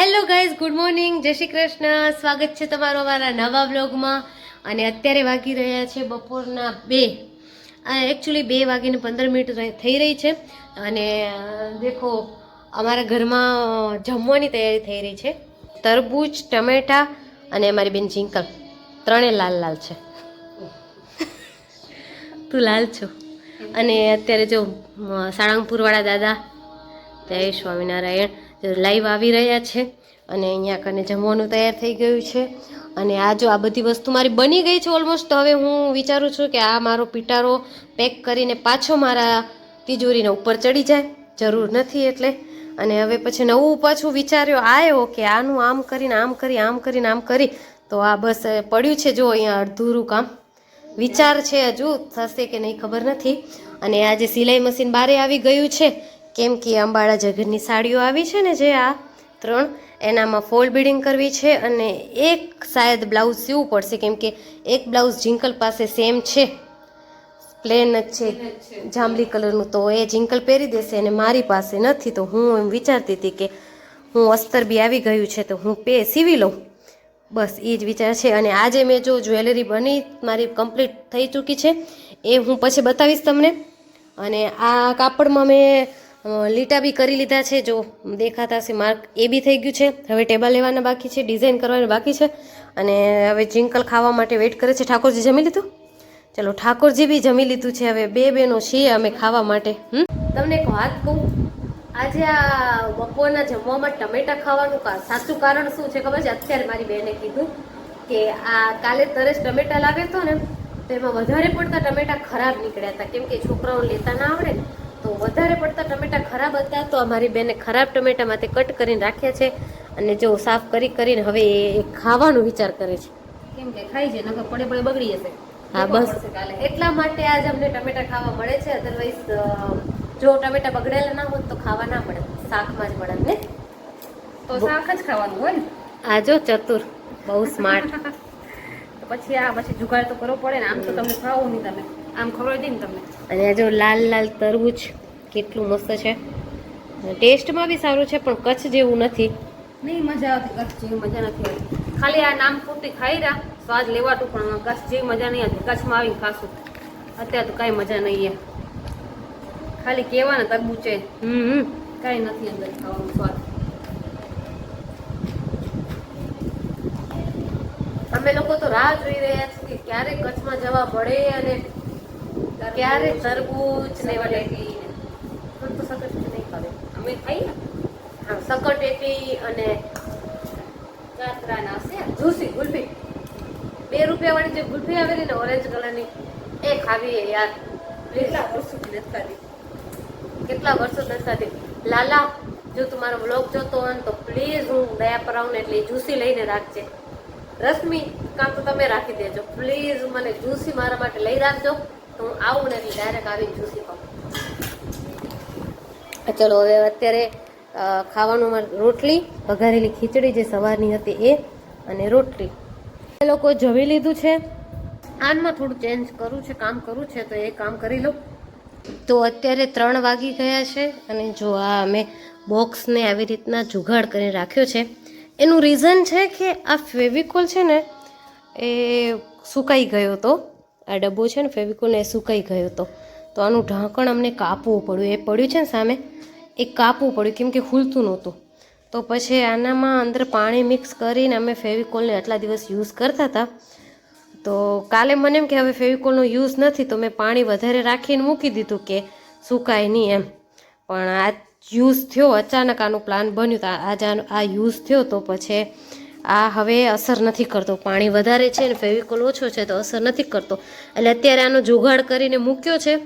Hello guys good morning જય શ્રી કૃષ્ણ. સ્વાગત છે તમારો અમારા નવા વ્લોગમાં. અને અત્યારે વાગી રહ્યા છે બપોરના બે. એકચ્યુઅલી બે વાગીને પંદર મિનિટ થઈ રહી છે. અને દેખો, અમારા ઘરમાં જમવાની તૈયારી થઈ રહી છે. તરબૂચ, ટમેટા અને અમારી બેન ઝીંકલ. ત્રણે લાલ લાલ છે. તું લાલ છો? અને અત્યારે જો સાળંગપુરવાળા દાદા, જય સ્વામિનારાયણ. લાઈવ આવી રહ્યા છે અને અહીંયા કને જમવાનું તૈયાર થઈ ગયું છે. અને આ જો આ બધી વસ્તુ મારી બની ગઈ છે ઓલમોસ્ટ હવે હું વિચારું છું કે આ મારો પિટારો પેક કરીને પાછો મારા તિજોરીને ઉપર ચડી જાય. જરૂર નથી એટલે. અને હવે પછી નવું પાછું વિચાર્યો આવ્યો કે આનું આમ કરીને, આમ કરી આમ કરીને, આમ કરી. તો આ બસ પડ્યું છે જો અહીંયા અડધુરું કામ. વિચાર છે હજુ, થશે કે નહીં ખબર નથી. અને આ જે સિલાઈ મશીન બારે આવી ગયું છે કેમ કે અંબાળા જગરની સાડીઓ આવી છે ને જે આ ત્રણ એનામાં ફોલ બિડિંગ કરવી છે અને એક શાયદ બ્લાઉઝ સીવવું પડશે કેમ કે એક બ્લાઉઝ જિંકલ પાસે સેમ છે. પ્લેન જ છે. જાંબલી કલરનું તો એ જિંકલ પહેરી દેશે અને મારી પાસે નથી તો હું એમ વિચારતી હતી કે હું અસ્તર બી આવી ગયું છે તો હું પે સીવી લઉં. બસ એ જ વિચાર છે. અને આજે મેં જો જ્વેલરી બની મારી કમ્પ્લીટ થઈ ચૂકી છે એ હું પછી બતાવીશ તમને. અને આ કાપડમાં મેં લીટા બી કરી લીધા છે. જો દેખાતા હશે માર્ક એ બી થઈ ગયું છે. હવે ટેબલ લેવાના બાકી છે, ડિઝાઇન કરવાના બાકી છે. અને હવે જિંકલ ખાવા માટે વેઇટ કરે છે. ઠાકોરજી જમી લીધું? ચલો, ઠાકોરજી બી જમી લીધું છે. હવે બે બેનો છીએ અમે ખાવા માટે. તમને એક વાત કહું? આજે આ બપોરના જમવામાં ટમેટા ખાવાનું સાચું કારણ શું છે ખબર છે? અત્યારે મારી બેને કીધું કે આ કાલે તરસ ટમેટા લાવ્યો હતો ને, તો એમાં વધારે પડતા ટમેટા ખરાબ નીકળ્યા હતા. કેમ કે છોકરાઓ લેતા ના આવડે. ને તો વધારે પડતા ટમેટા ખરાબ હતા તો અમારી બેને ખરાબ ટમેટા માટે કટ કરીને રાખ્યા છે અને જો સાફ કરી કરીને હવે એ ખાવાનું વિચાર કરે છે. કેમ કે ખાઈ છે નકર પડે પડે બગડી જશે હા બસ. એટલા માટે આજ અમને ટમેટા ખાવા મળે છે અધરવાઇઝ જો ટમેટા બગડેલા ના હોત તો ખાવા ના મળે. શાકમાં જ મળે ને? તો શાક જ ખાવાનું હોય ને? આ જો ચતુર. બહુ સ્માર્ટ પછી આ પછી જુગાડ તો કરવો પડે ને. આમ તો તમને ખાવું નહીં તમે. આમ ખબર દે ને તમને અને આ જો લાલ લાલ તરબૂચ. કેટલું મસ્ત છે. ટેસ્ટમાં બી સારું છે પણ કચ્છ જેવું નથી. નહીં મજા આવતી કચ્છ જેવી મજા નથી આવતી ખાલી આ નામ પૂરતી ખાઈ રહ્યા સ્વાદ લેવાતું પણ કચ્છ જેવી મજા નહીં આવતી. કચ્છમાં આવીને ખાશું. અત્યારે તો કાંઈ મજા નહીં ખાલી કહેવાના તરબૂચે. હમ. હમ. કાંઈ નથી અંદર ખાવાનું સ્વાદ. અમે લોકો તો રાહ જોઈ રહ્યા છીએ કે ક્યારે કચ્છમાં જવા પડે અને ક્યારે તરબૂચ ને નહીં ખાવે થઈ સકટેટી અને કાતરા ના જૂસી ગુલ્ફી. બે રૂપિયા વાળી જે ગુલ્ફી આવેલી ને ઓરેન્જ કલરની એ ખાવી યાર. કેટલા વર્ષો નથી ખાધી કેટલા વર્ષો નથી ખાધી લાલા જો તું મારો બ્લોગ જોતો હોય ને તો પ્લીઝ હું દયા પર આવું ને એટલે જૂસી લઈને રાખજે. રશ્મિ કાં તો તમે રાખી દેજો. પ્લીઝ મને જૂસી મારા માટે લઈ રાખજો. તો હું આવું ને એટલે ડાયરેક્ટ આવીને જૂસી ખાઉં. ચલો હવે અત્યારે ખાવાનું રોટલી વઘારેલી ખીચડી જે સવારની હતી એ અને રોટલી. એ લોકો જમી લીધું છે. આનમાં થોડું ચેન્જ કરવું છે કામ કરવું છે તો એ કામ કરી લો. તો અત્યારે ત્રણ વાગી ગયા છે અને જો આ અમે બોક્સને આવી રીતના જુગાડ કરીને રાખ્યો છે. એનું રીઝન છે કે આ ફેવિકોલ છે ને એ સુકાઈ ગયો હતો આ ડબ્બો છે ને ફેવિકોલ એ સુકાઈ ગયો હતો તો આનું ઢાંકણ અમને કાપવું પડ્યું. એ પડ્યું છે ને સામે? એ કાપવું પડ્યું, કેમ કે ખુલતું નહોતું. તો પછી આનામાં અંદર પાણી મિક્સ કરીને અમે ફેવિકોલને આટલા દિવસ યુઝ કરતા હતા. તો કાલે મને એમ કે હવે ફેવિકોલનો યુઝ નથી, તો મેં પાણી વધારે રાખીને મૂકી દીધું કે સુકાય નહીં એમ. પણ આ યુઝ થયો, અચાનક આનું પ્લાન બન્યું તો આજે આ યુઝ થયો તો પછી આ હવે અસર નથી કરતો. પાણી વધારે છે ને ફેવિકોલ ઓછો છે તો અસર નથી કરતો. એટલે અત્યારે આનો જુગાડ કરીને મૂક્યો છે.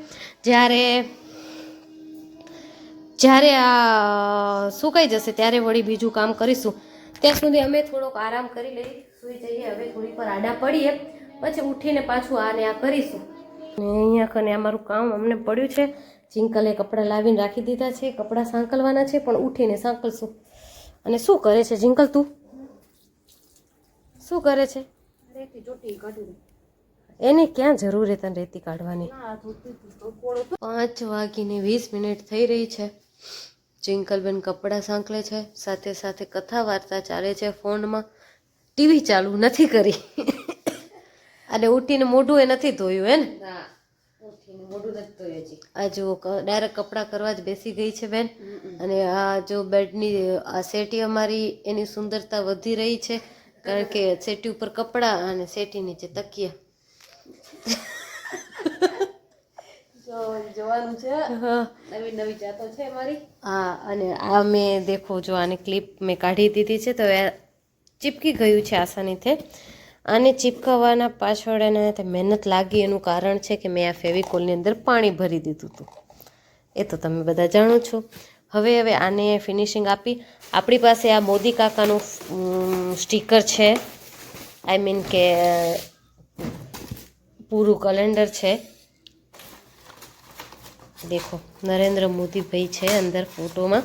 જ્યારે જ્યારે આ સુકાઈ જશે ત્યારે વળી બીજું કામ કરીશું. ત્યાં સુધી અમે થોડોક આરામ કરી લઈ, સુઈ જઈએ. હવે થોડી પર આડા પડીએ. પછી ઉઠીને પાછું આને આ કરીશું. અને અહીંયા કને અમારું કામ અમને પડ્યું છે. ચિંકલે કપડાં લાવીને રાખી દીધા છે. કપડાં સાંકળવાના છે, પણ ઉઠીને સાંકળશું. અને શું કરે છે જિંકલ તું? શું કરે છે? એની ક્યાં જરૂર છે તને રેતી કાઢવાની? પાંચ વાગીને વીસ મિનિટ થઈ રહી છે. ચિંકલબેન કપડાં સાંકળે છે. સાથે સાથે કથા વાર્તા ચાલે છે ફોનમાં. ટીવી ચાલુ નથી કરી. અને ઉઠીને મોઢું એ નથી ધોયું હે ને? આ જો ડાયરેક્ટ કપડાં કરવા જ બેસી ગઈ છે બેન. અને આ જો બેડની આ સેટી અમારી એની સુંદરતા વધી રહી છે. કારણ કે સેટી ઉપર કપડાં અને સેટી નીચે તકિયા. જોવાનું છે. નવી નવી જાતો છે મારી હા અને આ મેં દેખો જો આની ક્લિપ મેં કાઢી દીધી છે તો એ ચીપકી ગયું છે આસાનીથી. આને ચીપકાવવાના પાછળ એને મહેનત લાગી એનું કારણ છે કે મેં આ ફેવિકોલની અંદર પાણી ભરી દીધું હતું. એ તો તમે બધા જાણો છો. હવે હવે આને ફિનિશિંગ આપી. આપણી પાસે આ મોદી કાકાનું સ્ટીકર છે. આઈ મીન કે, પૂરું કેલેન્ડર છે. દેખો, નરેન્દ્ર મોદીભાઈ છે અંદર ફોટોમાં.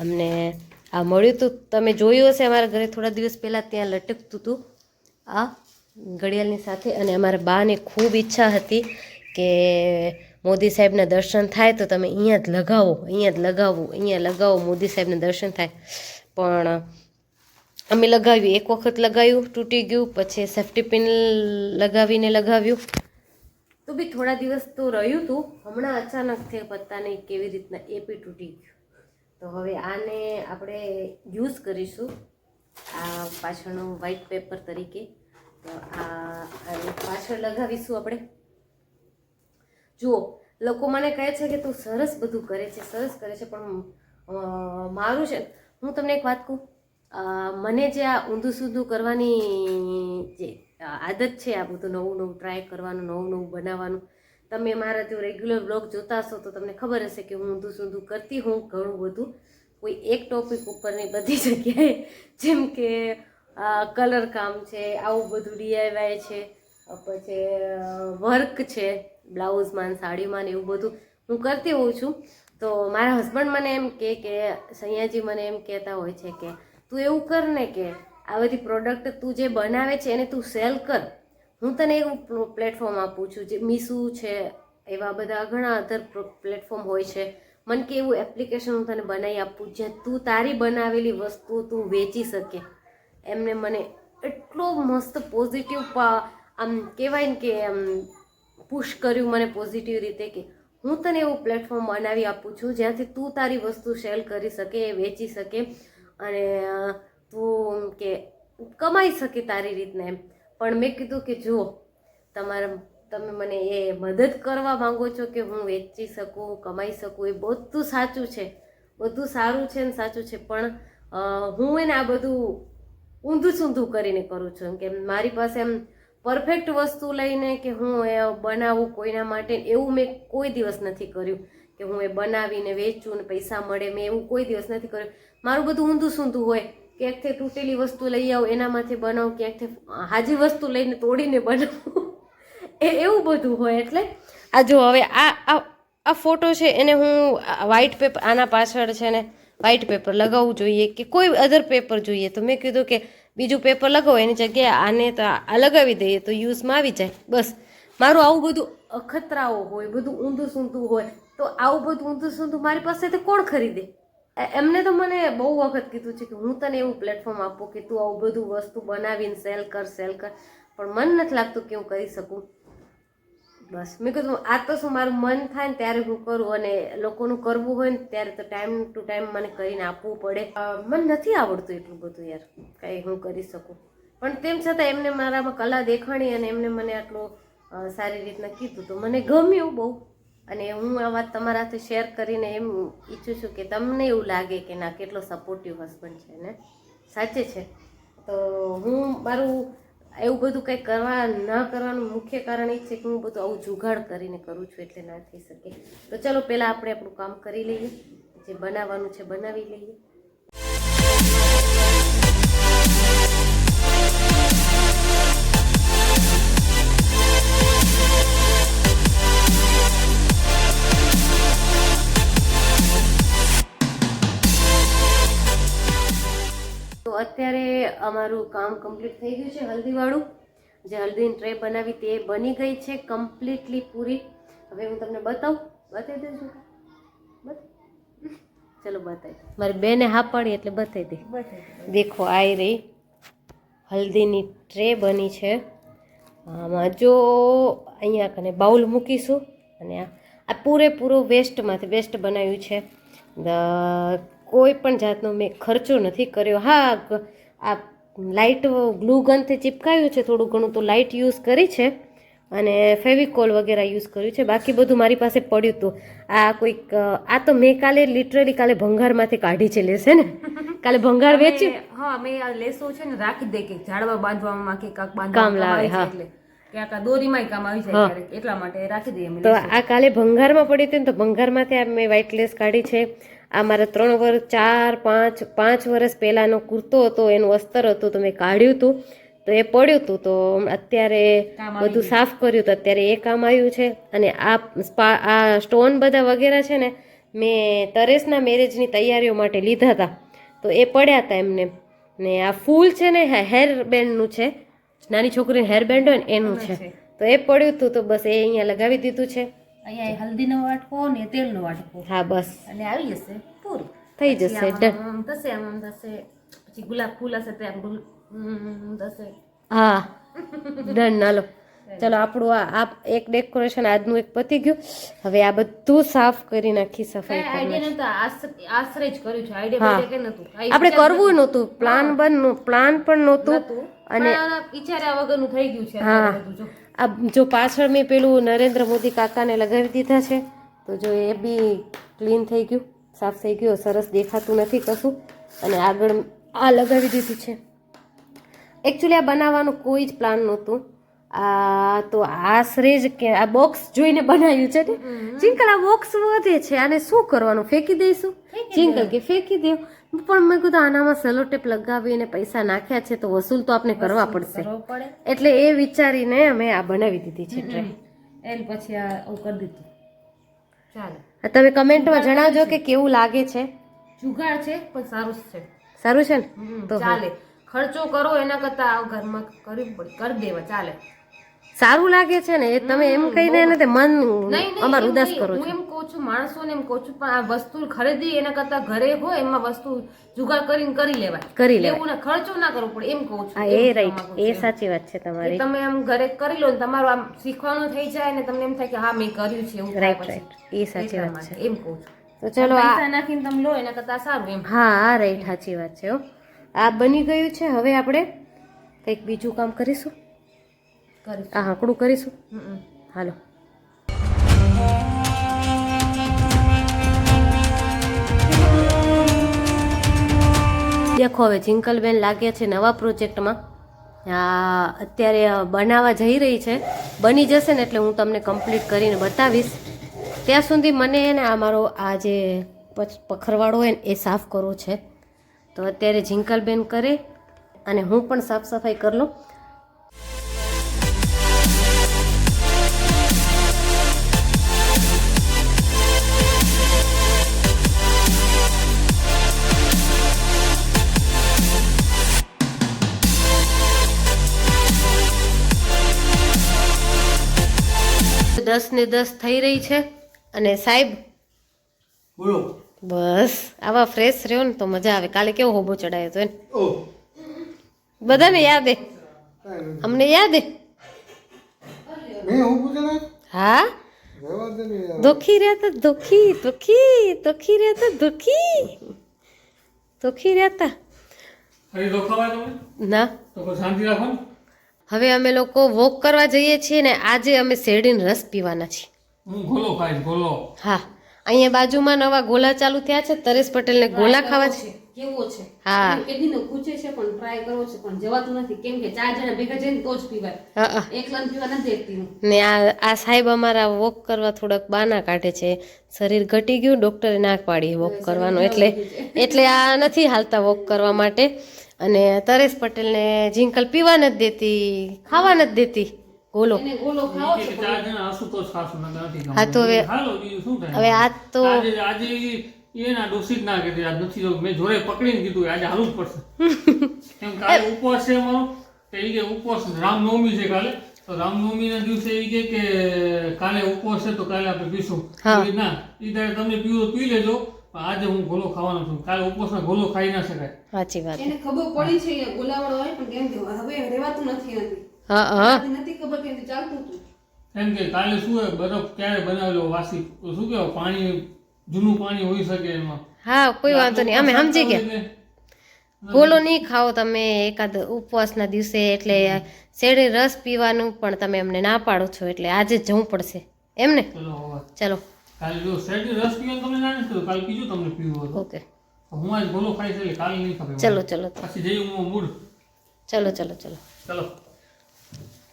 અમને આ મળ્યું હતું તમે જોયું હશે અમારા ઘરે થોડા દિવસ પહેલાં ત્યાં લટકતું હતું આ ઘડિયાળની સાથે. અને અમારા બાને ખૂબ ઈચ્છા હતી કે મોદી સાહેબના દર્શન થાય તો તમે અહીંયા જ લગાવો, અહીંયા જ લગાવો, અહીંયા લગાવો, મોદી સાહેબના દર્શન થાય. પણ અમે લગાવ્યું, એક વખત લગાવ્યું, તૂટી ગયું, પછી સેફ્ટી પિન લગાવીને લગાવ્યું. તો બી થોડા દિવસ તો રહ્યું હતું હમણાં અચાનકથી પત્તા નહીં, કેવી રીતના એ બી તૂટી ગયું. તો હવે આને આપણે યુઝ કરીશું, આ પાછળનું વ્હાઈટ પેપર તરીકે. તો આ પાછળ લગાવીશું આપણે. જુઓ, લોકો મને કહે છે કે તું સરસ બધું કરે છે, સરસ કરે છે, પણ મારું છે. હું તમને એક વાત કહું? મને જે આ ઊંધું સૂંધું કરવાની જે આદત છે, આ બધું નવું નવું ટ્રાય કરવાનું, નવું નવું બનાવવાનું, તમે મારા જો રેગ્યુલર બ્લોગ જોતા હશો, તો તમને ખબર હશે કે હું ઊંધું સૂંધું કરતી હું ઘણું બધું. કોઈ એક ટોપિક ઉપરની બધી જગ્યાએ, જેમ કે કલર કામ છે, આવું બધું ડીઆઈવાય છે, પછી વર્ક છે. બ્લાઉઝમાં સાડીમાં ને એવું બધું હું કરતી હોઉં છું. તો મારા હસબન્ડ મને એમ કહે કે, સૈયાજી મને એમ કહેતા હોય છે કે, તું એવું કર ને કે, આ બધી પ્રોડક્ટ તું જે બનાવે છે એને તું સેલ કર. હું તને એવું પ્લેટફોર્મ આપું છું, જે મીસુ છે, એવા બધા ઘણા અધર પ્લેટફોર્મ હોય છે. મને કે એવું એપ્લિકેશન હું તને બનાવી આપું, જ્યાં તું તારી બનાવેલી વસ્તુ તું વેચી શકે. એમને મને એટલો મસ્ત પોઝિટિવ આમ કહેવાય ને કે, આમ પુશ કર્યું મને પોઝિટિવ રીતે કે હું તને એવું પ્લેટફોર્મ બનાવી આપું છું, જ્યાંથી તું તારી વસ્તુ સેલ કરી શકે, વેચી શકે અને તું કે કમાઈ શકે તારી રીતના એમ. પણ મેં કીધું કે જુઓ, તમારા, તમે મને એ મદદ કરવા માંગો છો કે હું વેચી શકું, કમાઈ શકું, એ બધું સાચું છે. બધું સારું છે ને સાચું છે, પણ હું એને આ બધું ઊંધું સૂંધું કરીને કરું છું કે મારી પાસે એમ પરફેક્ટ વસ્તુ લઈને કે હું એ બનાવું કોઈના માટે, એવું મેં કોઈ દિવસ નથી કર્યું કે હું એ બનાવીને વેચું ને પૈસા મળે, મેં એવું કોઈ દિવસ નથી કર્યું. મારું બધું ઊંધું સૂંધું હોય. ક્યાંકથી તૂટેલી વસ્તુ લઈ આવું, એનામાંથી બનાવું ક્યાંકથી હાજી વસ્તુ લઈને તોડીને બનાવું. એ એવું બધું હોય એટલે આ જો હવે આ આ ફોટો છે એને હું વ્હાઇટ પેપર આના પાછળ છે ને વ્હાઇટ પેપર લગાવવું જોઈએ કે કોઈ અધર પેપર જોઈએ. તો મેં કીધું કે બીજું પેપર લગાવો એની જગ્યાએ આને તો આ લગાવી દઈએ તો યુઝમાં આવી જાય. બસ. મારું આવું બધું અખતરાઓ હોય, બધું ઊંધું સૂંધું હોય, તો આવું બધું ઊંધું સૂંધું મારી પાસેથી કોણ ખરીદે? એમને તો મને બહુ વખત કીધું છે કે હું તને એવું પ્લેટફોર્મ આપું કે તું આવું બધું વસ્તુ બનાવીને સેલ કર સેલ કર. પણ મન નથી લાગતું કે હું કરી શકું. બસ. મેં કીધું, આ તો શું મારું મન થાય ને ત્યારે હું કરું અને લોકોનું કરવું હોય ને ત્યારે તો ટાઈમ ટુ ટાઈમ મને કરીને આપવું પડે. મને નથી આવડતું એટલું બધું યાર, કંઈ હું કરી શકું. પણ તેમ છતાં એમને મારામાં કલા દેખાણી અને એમને મને આટલું સારી રીતના કીધું તો મને ગમ્યું બહુ. અને હું આ વાત તમારા સાથે શેર કરીને એમ ઈચ્છું છું કે તમને એવું લાગે કે ના, કેટલો સપોર્ટિવ હસબન્ડ છે ને? સાચે છે. તો હું મારું એવું બધું કંઈ કરવા ન કરવાનું મુખ્ય કારણ એ છે કે હું બધું આવું જુગાડ કરીને કરું છું એટલે ના થઈ શકે. તો ચલો પહેલાં આપણે આપણું કામ કરી લઈએ. જે બનાવવાનું છે બનાવી લઈએ. અત્યારે અમારું કામ કમ્પ્લીટ થઈ ગયું છે હલ્દીવાળું. જે હલ્દીની ટ્રે બનાવી તે બની ગઈ છે કમ્પ્લીટલી પૂરી. હવે હું તમને બતાવું. બતાવી દઉં છું. ચલો બતાવી મારી બેને હા પાડી એટલે બતાવી દે. દેખો આ રહી. હલ્દીની ટ્રે બની છે. આમાં જો અહીંયા કને બાઉલ મૂકીશું. અને આ આ પૂરેપૂરો વેસ્ટમાંથી વેસ્ટ બનાવ્યું છે. કોઈ પણ જાતનો મેં ખર્ચો નથી કર્યો. હા આ લાઇટ ગ્લુ ગનથી ચિપકાયું છે થોડું ઘણું તો લાઇટ યુઝ કરી છે અને ફેવિકોલ વગેરે યુઝ કર્યું છે. બાકી બધું મારી પાસે પડ્યું હતું આ કોઈક આ તો મેં કાલે લિટરલી કાલે ભંગારમાંથી કાઢી છે લેશે ને? કાલે ભંગાર વેચ્યું. હા મેં આ લેસો છે ને રાખી દે કે ઝાડવા બાંધવામાં કે કાક કામ લાવે, હા. એટલા. માટે રાખી દઈએ તો આ કાલે ભંગારમાં પડી હતી ને તો ભંગારમાંથી આ મેં વ્હાઇટ લેસ કાઢી છે. આ મારા ત્રણ વર્ષ ચાર પાંચ પાંચ વર્ષ પહેલાંનો કુર્તો હતો એનું અસ્તર હતું તો મેં કાઢ્યું હતું તો એ પડ્યું હતું તો અત્યારે બધું સાફ કર્યું તો અત્યારે એ કામ આવ્યું છે અને આ સ્પા આ સ્ટોન બધા વગેરે છે ને મેં તરેશના મેરેજની તૈયારીઓ માટે લીધા હતા તો એ પડ્યા હતા એમને. ને આ ફૂલ છે ને હેર બેન્ડનું છે નાની છોકરીને હેર બેન્ડ હોય ને એનું છે તો એ પડ્યું હતું તો બસ એ અહીંયા લગાવી દીધું છે. અહીંયા હલ્દીનો વાટકો ને તેલનો વાટકો. હા બસ. અને આવી જશે પૂરું. થઈ જશે ડન. થશે આમ આમ થશે. પછી ગુલાબ ફૂલ હશે તે આમ થશે. હા ડન નાલો ચલો આપણું આ એક ડેકોરેશન આજનું એક પતી ગયું. હવે આ બધું સાફ કરી નાખી સફાઈ નતા આશરે જ કર્યું છે. આઈડિયા કે નતું આપણે કરવું નહોતું. પ્લાન બન પ્લાન પણ નહોતું. નતું. અને વિચાર્યા વગરનું થઈ ગયું છે હા. આ જો પાછળ મેં પેલું નરેન્દ્ર મોદી કાકાને લગાવી દીધા છે તો જો એ બી ક્લીન થઈ ગયું સાફ થઈ ગયું સરસ દેખાતું નથી કશું. અને આગળ આ લગાવી દીધું છે. એકચ્યુઅલી આ બનાવવાનું કોઈ જ પ્લાન નહોતું. આ તો આશરે જ કે આ બોક્સ જોઈને બનાવ્યું છે ને? ચિંકલ આ બોક્સ વધે છે આને શું કરવાનું? ફેંકી દઈશું? ચિંકલ કે ફેંકી દે. પણ મેં કીધું આનામાં સેલો ટેપ લગાવીને પૈસા નાખ્યા છે તો વસૂલ તો આપણે કરવા પડશે. એટલે એ વિચારીને અમે આ બનાવી દીધી છે ટ્રે એલ પછી આ આવું કરી દીધું. ચાલો. તમે કમેન્ટમાં જણાવજો કે કેવું લાગે છે. જુગાડ છે પણ સારું છે. સારું છે ને? હમ, તો ચાલે. ખર્ચો કરો એના કરતા આ ઘરમાં કરવી પડે કરી દેવા ચાલે. સારું લાગે છે ને એ તમે એમ કહીને એને મન અમારું એમ ઉદાસ કરો હું છો એમ કહું છું માણસોને એમ કહું છું પણ આ વસ્તુ ખરીદી એના કરતા ઘરે હોય એમાં વસ્તુ જુગાડ કરીને કરી લેવાય. કરી લેવું ખર્ચો ના કરવો પડે એમ કહું છું એ રાઈટ એ સાચી વાત છે તમારી. તમે આમ ઘરે કરી લો ને તમારું આમ શીખવાનું થઈ જાય ને તમને એમ થાય કે હા મેં કર્યું છે એવું રાઈટ રાઈટ એ સાચી વાત છે. એમ કહું છું. તો ચલો આ નાખીને તમે લો એના કરતા સારું એમ. હા આ રાઈટ સાચી વાત છે હો. આ બની ગયું છે હવે આપણે કંઈક બીજું કામ કરીશ. આ હાંકડું કરીશું. હાલો. દેખો હવે જિંકલબેન લાગ્યા છે નવા પ્રોજેક્ટમાં. આ અત્યારે બનાવવા જઈ રહી છે. બની જશે ને એટલે હું તમને કમ્પ્લીટ કરીને બતાવીશ. ત્યાં સુધી મને એને આ મારો આ જે પખરવાળો હોય ને એ સાફ કરવો છે. તો અત્યારે જિંકલબેન કરે અને હું પણ સાફ સફાઈ કરી લઉં. દસ ને દસ થઈ રહી છે. અને સાહેબ બોલો. બસ આવા ફ્રેશ રહ્યો ને તો મજા આવે. કાલે કેવો હોબો ચડાયો તો એને બધાને યાદ હે? અમને યાદ હે? હું? દુખી રહેતા દુખી દુખી દુખી રહેતા દુખી દુખી રહેતા ના. તો શાંતિ રાખો ને? હવે અમે લોકો વોક કરવા જઈએ છીએ ને આજે અમે શેરડીનો રસ પીવાના છીએ. ગોલો ખાઈશ ગોલો. હા અહીંયા બાજુમાં નવા ગોલા ચાલુ થયા છે તરેશ પટેલને ગોલા ખાવા છે કેવો છે. હા. કેદીનો પૂછે છે પણ ટ્રાય કરવો છે પણ જવાતું નથી. કેમ કે ચાર જણા ભેગા જઈને તો જ પીવાય. એકલા પીવા નથી દેતી. ને આ આ સાહેબ અમારા વોક કરવા થોડાક બાના કાઢે છે. શરીર ઘટી ગયું ડૉક્ટરે ના પાડી વોક કરવાનું. એટલે એટલે આ નથી હાલતા વોક કરવા માટે. અને તરેશ પટેલને જિંકલ પીવા નથી દેતી ખાવા નથી દેતી. ગોલો. કે. હા તો હવે- હાલો બીજું શું થાય? હવે આ તો એના દોષિત ના કીધી આજ નથી મેં જોડે પકડીને કીધું આજે હાલવું પડશે. કેમ કાલે ઉપવાસ છે અમારો તો ઈ કે ઉપવાસ રામનવમી છે કાલે. તો રામનવમીના દિવસે એ કે કે કાલે ઉપવાસ છે તો કાલે આપણે પીશું. ના ઈ તારે તમને પીવું પી લેજો. આજે હું ગોલો ખાવાનો છું. કાલે ઉપવાસમાં ગોલો ખાઈ ના શકાય. સાચી વાત એને ખબર પડી છે એ ગોલાવાળો હોય પણ કેમ કે હવે રહેવાતું નથી નથી હા હા. નથી ખબર કેમ કે ચાલતું હતું. કેમ કે કાલે શું હોય બરફ ક્યારે બનાવેલો વાસી? શું કહેવાય પાણી જૂનું પાણી હોઈ શકે એમાં? હા કોઈ વાંધો નહીં. અમે સમજી ગયા. ગોલો નહીં ખાઓ તમે એકાદ ઉપવાસના દિવસે એટલે શેરડી રસ પીવાનું પણ તમે અમને ના પાડો છો એટલે આજે જવું પડશે. એમ ને? ચલો ચલો. કાલે જો શેરડી રસ પીવો તમને ના નથી કાલે બીજું તમને પીવું હતું ઓકે. હું આજ ગોલો ખાઈશ એટલે કાલે નહીં ખબર ચલો ચલો પછી જઈ હું મૂડ ચલો ચલો ચલો. ચલો.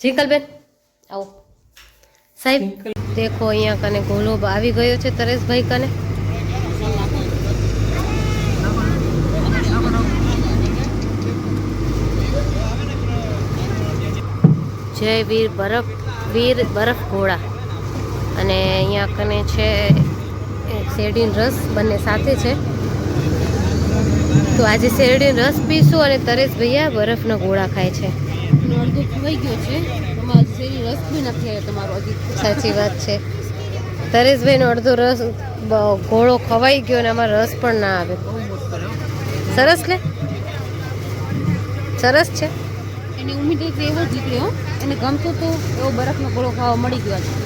જીકલબેન આવો. સાહેબ દેખો અહીંયા કને ગોલો આવી ગયો છે તરેશભાઈ કને. જય વીર બરફ વીર બરફ ઘોડા. અને અહીંયા કને છે શેરડીન રસ બંને સાથે છે. તો આજે શેરડીન રસ પીશું અને તરેશ ભૈયા બરફના ગોળા ખાય છે. અડધો ખવાઈ ગયો છે. તમારો રસ બી નથી તમારો હજી સાચી વાત છે. તરેશભાઈનો અડધો રસ ઘોળો ખવાઈ ગયો અને આમાં રસ પણ ના આવે. સરસ લે સરસ છે? એની ઉમેદ એવો જ નીકળ્યો એને ગમતો તો એવો બરફનો ગોળો ખાવા મળી ગયો છે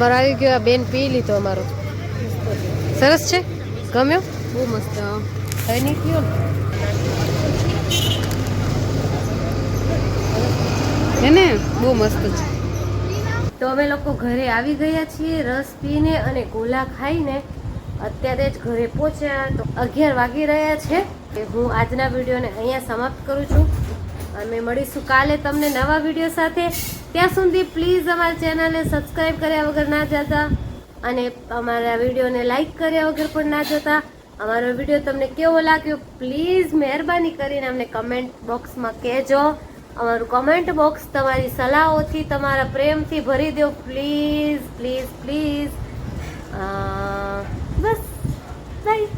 અમારો આવી ગયો આ બેન પી લીધો અમારો. સરસ છે? ગમ્યો? બહુ મસ્ત થઈ નહીં ગયો ને. ને? બહુ મસ્ત છે. તો અમે લોકો ઘરે આવી ગયા છીએ રસ પીને અને ગોલા ખાઈને. અત્યારે જ ઘરે પહોંચ્યા. તો અગિયાર વાગી રહ્યા છે. કે હું આજના વિડીયોને અહીંયા સમાપ્ત કરું છું. અમે મળીશું કાલે તમને નવા વીડિયો સાથે. ત્યાં સુધી પ્લીઝ અમારી ચેનલને સબસ્ક્રાઈબ કર્યા વગર ના જતા અને અમારા વિડીયોને લાઈક કર્યા વગર પણ ના જતા. અમારો વીડિયો તમને કેવો લાગ્યો પ્લીઝ મહેરબાની કરીને અમને કમેન્ટ બોક્સમાં કહેજો. અમારું કમેન્ટ બોક્સ તમારી સલાહોથી, તમારા પ્રેમથી ભરી દો. પ્લીઝ પ્લીઝ પ્લીઝ બસ બાય